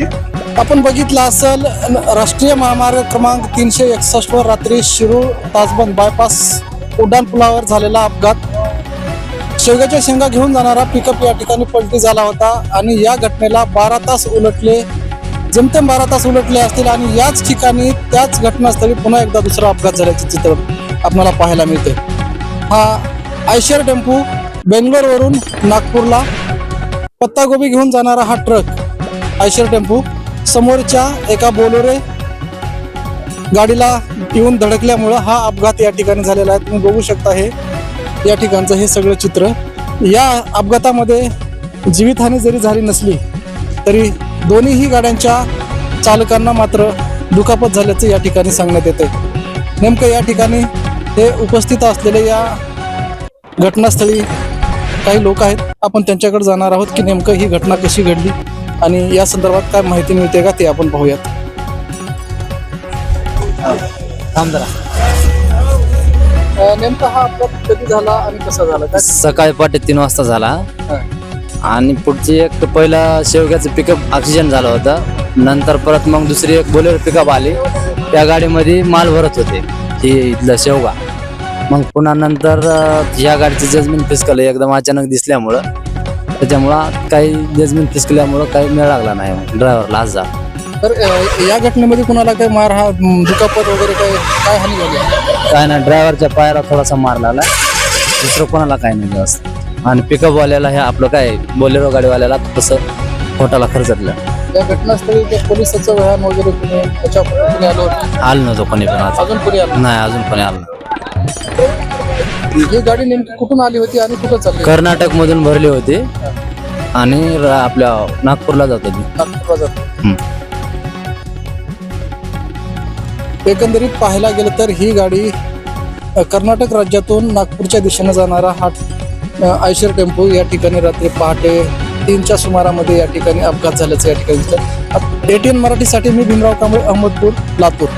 आपण बघितलं असेल राष्ट्रीय महामार्ग क्रमांक तीनशे एकसष्ट वर रात्री शिरूर ताजबंद बायपास उड्डाण पुलावर झालेला अपघात. शेवग्याच्या शेंगा घेऊन जाणारा पिकअप या ठिकाणी पलटी झाला होता आणि या घटनेला बारा तास उलटले. जमतेम बारा तास उलटले असतील आणि याच ठिकाणी त्याच घटनास्थळी पुन्हा एकदा दुसरा अपघात झाल्याचे चित्र आपल्याला पाहायला मिळते. हा आयशर टेम्पू बेंगलोरवरून नागपूरला. पत्तागोबी घेऊन जाणारा हा ट्रक आयशर टेम्पो. समोरच्या एका बोलोरे गाडीला येऊन धडकल्यामुळं हा अपघात या ठिकाणी झालेला आहे. तुम्ही बघू शकता हे या ठिकाणचं हे सगळं चित्र. या अपघातामध्ये जीवितहानी जरी झाली नसली तरी दोन्हीही गाड्यांच्या चालकांना मात्र दुखापत झाल्याचं या ठिकाणी सांगण्यात येते नेमकं या ठिकाणी हे उपस्थित असलेले या घटनास्थळी काही लोक आहेत. आपण त्यांच्याकडे जाणार आहोत की नेमकं ही घटना कशी घडली? आणि या संदर्भात काय माहिती मिळते का ते आपण पाहूयात. नेमका हा अपघात कधी झाला आणि कसा झाला? काय सकाळी पहाटे तीन वाजता झाला. हा. आणि पुढची एक पहिला शेवग्याचं पिकअप ऑक्सिजन झालं होतं. नंतर परत मग दुसरी एक बोलेरो पिकअप आली. त्या गाडीमध्ये माल भरत होते. ही इथलं शेवगा. मग पुन्हा नंतर अं, ह्या गाडीचं जजमेंट फिसकलं एकदम अचानक दिसल्यामुळं. त्याच्यामुळं काही जजमेंट फिसकल्यामुळं काही मिळ लागला नाही. ड्रायव्हरला आज जा तर अ, या घटनेमध्ये कुणाला काय मार हा म, दुखापत वगैरे काय काय हानी झाली? काय नाही ड्रायव्हरच्या पायाला थोडासा मार लागला. दुसरं कोणाला काय नाही जास्त आणि पिकअपवाल्याला हे आपलं काय बोलेरो गाडीवाल्याला तसं पोटाला खर्चटलं या घटनास्थळी ते पोलिसाचं वगैरे कुणी त्याच्या कुणी आलं होतं? आलं नव्हतं कोणी पण आज अजून कुणी आलं? नाही अजून कोणी आलं नाही. ही गाडी नेमकी कुठून आली होती आणि कुठं चालली कर्नाटक मधून भरली होती. आणि र- आपल्या नागपूरला जात होती. नागपूरला जाते. एकंदरीत पाहायला गेलं तर ही गाडी अ, कर्नाटक राज्यातून नागपूरच्या दिशेने जाणारा हा अ, आयशर टेम्पो या ठिकाणी रात्री पहाटे तीनच्या सुमारामध्ये या ठिकाणी अपघात झाल्याचं या ठिकाणी एटीएन मराठीसाठी मी भीमराव कांबळे अहमदपूर लातूर.